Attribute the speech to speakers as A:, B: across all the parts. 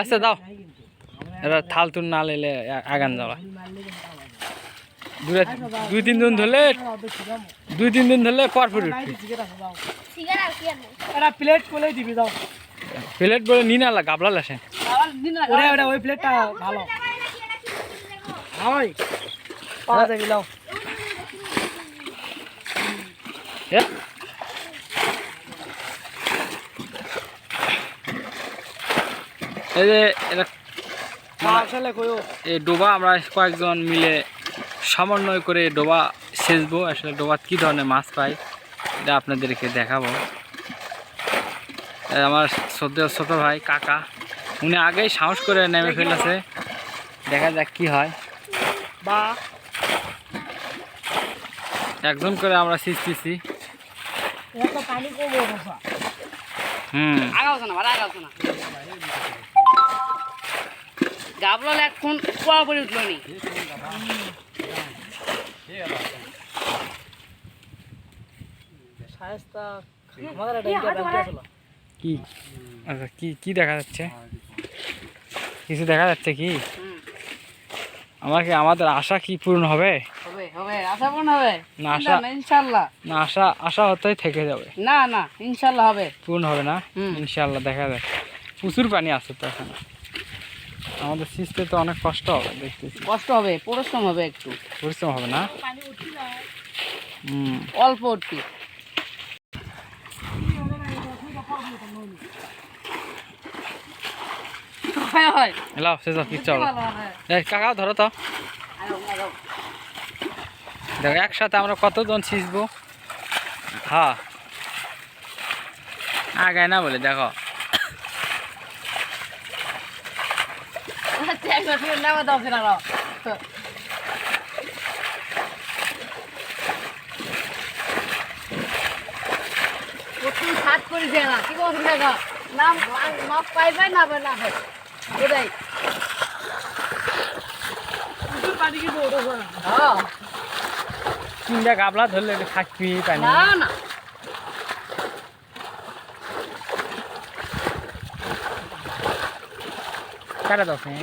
A: আচ্ছা দাও। এরা থাল তুল না লেলে আগান যাওয়া দুই তিন দিন ধরলে দুই তিন দিন ধরলে পরপর
B: এটা প্লেট কোলে দিবি দাও।
A: প্লেট বলে নিন আলা গাবলা লাসে
B: ওরে ওরে ওই প্লেটটা ভালো। হয় পাওয়া যাবে দাও
A: এ? এই যে এটা এই ডোবা আমরা কয়েকজন মিলে সমন্বয় করে ডোবা সেচবো আসলে ডোবা কী ধরনের মাছ পাই এটা আপনাদেরকে দেখাবো। আমার সদ্য ছোটো ভাই কাকা উনি আগেই সাহস করে নেমে ফেলেছে। দেখা যাক কি হয়।
B: বা।
A: একজন করে আমরা
B: বসা
A: হুম।
C: ভাড়া আগাওছে এখন কুয়া পড়ে উঠল নি।
A: কি? আচ্ছা কি কি দেখা যাচ্ছে? কিছু দেখা যাচ্ছে কি?
C: হুম,
A: আমার কি আমাদের আশা কি পূরণ হবে?
C: হবে হবে আশা পূর্ণ হবে।
A: না, আশা-
C: ইনশাল্লাহ
A: না আশা আশা হতেই থেকে যাবে।
C: না না ইনশাল্লাহ হবে।
A: পূর্ণ হবে না?
C: হুম।
A: ইনশাল্লাহ দেখা যাক প্রচুর পানি আছে তো এখানে। আমাদের সিস্টে তো অনেক কষ্ট হবে দেখতেছি।
C: কষ্ট হবে পরিশ্রম হবে একটু।
A: পরিশ্রম হবে না?
C: অল্প একটু।
A: এই কাকা ধরো তো। দেখো একসাথে আমরা কতজন ছিঁচবো হ্যাঁ আগায় না বলে দেখো।
C: ট্যাগ ধরে নামা দাও ফেরা দাও। প্রথম সাত করে না কি বলছেন দেখো নাম মাপ পাইবে না পাই না পাই। এটাই।
B: পানি কি বড়
C: হ্যাঁ
A: তিনটা গাবলা ধরলে থাকবি পানি
C: না। না
A: কাটা দাও তুমি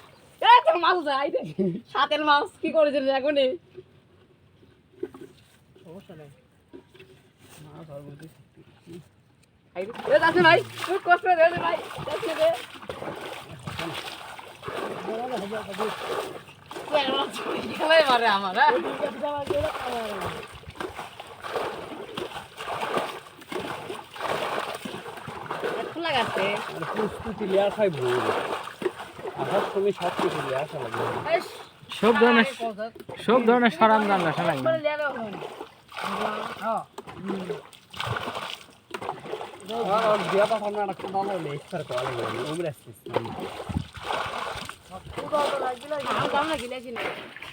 C: মাছ দেখি। সাতের মাছ কি করেছিল এখন
B: সমস্যা নেই।
C: কষ্ট দে খেলাই মারে আমার হ্যাঁ? এখন
D: সব কিছু লেয়ার আসা লাগবে
A: সব ধরনের সব ধরনের সরঞ্জাম
D: দিয়া ইচ্ছার করা লাগবে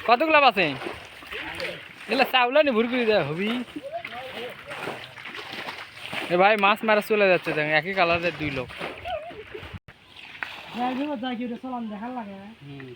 A: কতগুলো আছে এগুলো চাউলা নি ভুরকুড়ি দেওয়া হবি। এ ভাই মাছ মারা চলে যাচ্ছে একই কালারের দুই লোক।
B: হ্যাঁ যাই কি সালাম দেখার লাগে।
D: হুম